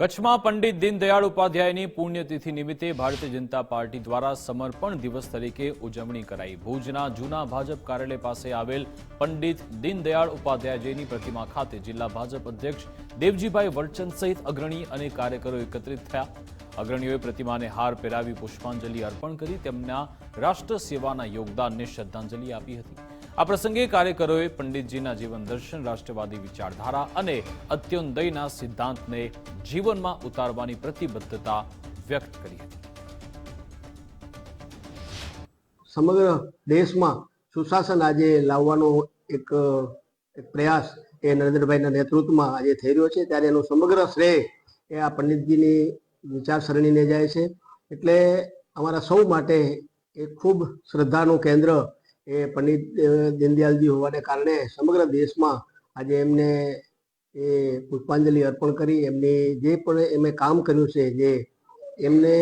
કચ્છમાં પંડિત દીનદયાળ ઉપાધ્યાયની પુણ્યતિથિ નિમિત્તે ભારતીય જનતા પાર્ટી દ્વારા સમર્પણ દિવસ તરીકે ઉજવણી કરાઈ. ભુજના જૂના ભાજપ કાર્યાલય પાસે આવેલ પંડિત દીનદયાળ ઉપાધ્યાયજીની પ્રતિમા ખાતે જિલ્લા ભાજપ અધ્યક્ષ દેવજીભાઈ વડચંદ સહિત અગ્રણી અને કાર્યકરો એકત્રિત થયા. અગ્રણીઓએ પ્રતિમાને હાર પહેરાવી પુષ્પાંજલિ અર્પણ કરી તેમના રાષ્ટ્ર સેવાના યોગદાનને શ્રદ્ધાંજલિ આપી હતી. આ પ્રસંગે કાર્યકરોએ પંડિતજીના જીવન દર્શન, રાષ્ટ્રવાદી વિચારધારા અને અત્યોદયના સિદ્ધાંતને જીવનમાં ઉતારવાની પ્રતિબદ્ધતા વ્યક્ત કરી હતી. સમગ્ર દેશમાં સુશાસન આજે લાવવાનો એક પ્રયાસ એ નરેન્દ્રભાઈના નેતૃત્વમાં આજે થઈ રહ્યો છે. ત્યારે એનું સમગ્ર શ્રેય એ આ પંડિતજીની વિચારસરણીને જાય છે. એટલે અમારા સૌ માટે એ ખૂબ શ્રદ્ધાનું કેન્દ્ર એ પંડિત દીનદયાલજી હોવાને કારણે સમગ્ર દેશમાં આજે એમને એ પુષ્પાંજલિ અર્પણ કરી, એમની જે પણ એમણે કામ કર્યું છે, જે એમને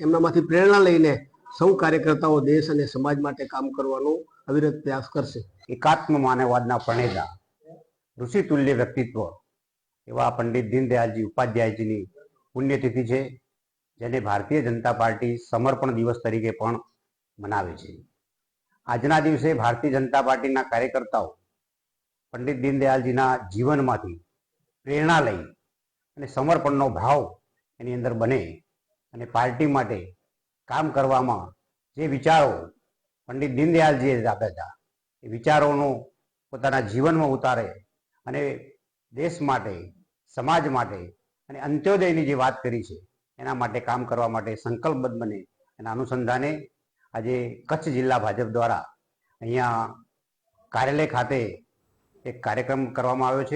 એમનામાંથી પ્રેરણા લઈને સૌ કાર્યકર્તાઓ દેશ અને સમાજ માટે કામ કરવાનો અવિરત પ્રયાસ કરશે. એકાત્મ માનવવાદના પ્રણેતા ઋષિતુલ્ય વ્યક્તિત્વ એવા પંડિત દીનદયાલજી ઉપાધ્યાયજીની પુણ્યતિથિ છે, જેને ભારતીય જનતા પાર્ટી સમર્પણ દિવસ તરીકે પણ મનાવે છે. આજના દિવસે ભારતીય જનતા પાર્ટીના કાર્યકર્તાઓ પંડિત દીનદયાલજીના જીવનમાંથી પ્રેરણા લઈ અને સમર્પણનો ભાવ એની અંદર બને અને પાર્ટી માટે કામ કરવામાં જે વિચારો પંડિત દીનદયાલજીએ આપ્યા હતા, એ વિચારોનો પોતાના જીવનમાં ઉતારે અને દેશ માટે, સમાજ માટે અને અંત્યોદયની જે વાત કરી છે, એના માટે કામ કરવા માટે સંકલ્પબદ્ધ બને એના અનુસંધાને આજે કચ્છ જિલ્લા ભાજપ દ્વારા અહીંયા કાર્યાલય ખાતે એક કાર્યક્રમ કરવામાં આવ્યો છે.